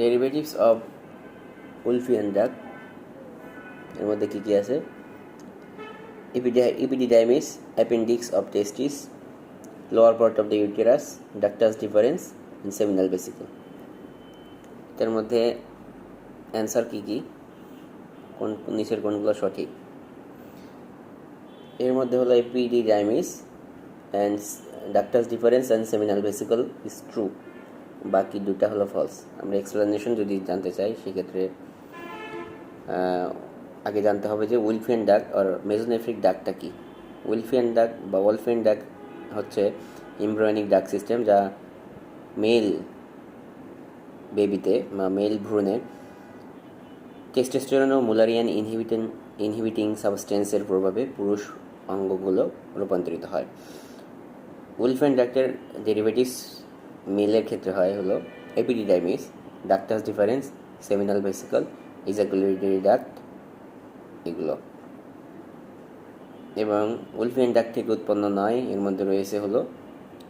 Derivatives of Wolffian ডাক এর মধ্যে কী কী আছে? Epididymis appendix of testis lower part of the uterus ductus deferens in seminal vesicle তার মধ্যে অ্যান্সার কী কী? কোন, নিচের কোনগুলো সঠিক? এর মধ্যে হলো epididymis and ductus deferens and seminal vesicle is true বাকি দুটা হলো ফলস আমরা এক্সপ্লেনেশন যদি জানতে চাই, সেক্ষেত্রে আগে জানতে হবে যে উইলফিয়ান ডাক আর মেজোনেফ্রিক ডাকটা কি? উইলফিয়ান ডাক বা ওয়ালফিয়ান ডাক হচ্ছে ইমব্রয়নিক ডাক সিস্টেম যা মেল বেবিতে বা মেল ভ্রূণে টেস্টোস্টেরন ও মুলারিয়ান ইনহিবিটেন ইনহিবিটিং সাবস্টেন্সের প্রভাবে পুরুষ অঙ্গগুলো রূপান্তরিত হয়। উইলফেন ডাক্টের ডেরিভেটিভস মেলের ক্ষেত্রে হয় হলো epididymis ductus deferens seminal vesicle ejaculatory duct এগুলো। এবং উলফিয়ান ডাক্ট থেকে উৎপন্ন নয়, এর মধ্যে রয়েছে হলো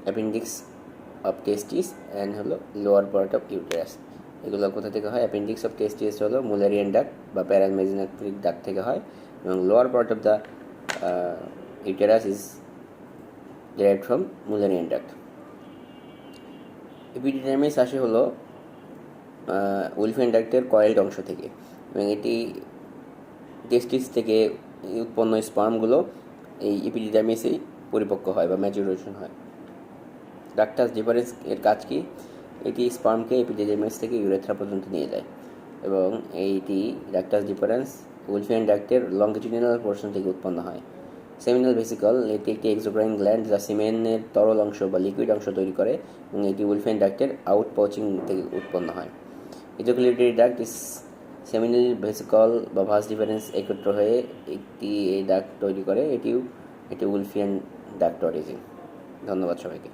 অ্যাপেন্ডিক্স অফ টেস্টিস অ্যান্ড হলো লোয়ার পার্ট অফ ইউটেরাস এগুলো কোথা থেকে হয়? অ্যাপেন্ডিক্স অফ টেস্টিস হলো মুলারিয়ান ডাক বা প্যারামেজিনাট্রিক ডাক থেকে হয়। এবং lower part of the uterus is derived from Mullerian duct. Epididymis আসে হলো উলফেন ডাক্টের কয়েলড অংশ থেকে। এবং এটি টেস্টিস থেকে উৎপন্ন স্পার্মগুলো এই এপিডিডার্মিসেই পরিপক্ক হয় বা ম্যাচুরেশন হয়। ডাক্টাস ডিফারেন্স এর কাজ কি? এটি স্পার্মকে এপিডিডার্মিস থেকে ইউরেথ্রা পর্যন্ত নিয়ে যায়। এবং এইটি ডাক্টাস ডিফারেন্স উলফেন ডাক্টের লঙ্গিটিউডিনাল পোর্শন থেকে উৎপন্ন হয়। সেমিনাল ভেসিকল এটি একটি এক্সোক্রাইন গ্ল্যান্ড যা সিমেনের তরল অংশ বা লিকুইড অংশ তৈরি করে এবং এটি উলফেন ডাক্টের আউট পাউচিং থেকে উৎপন্ন হয়। Ejaculatory duct is seminal vesicle বা ভাস ডিফারেন্স একত্র হয়ে একটি এই ডাক তৈরি করে, এটিও এটি উলফিয়ান ডাক্ট অরিজিন ধন্যবাদ সবাইকে।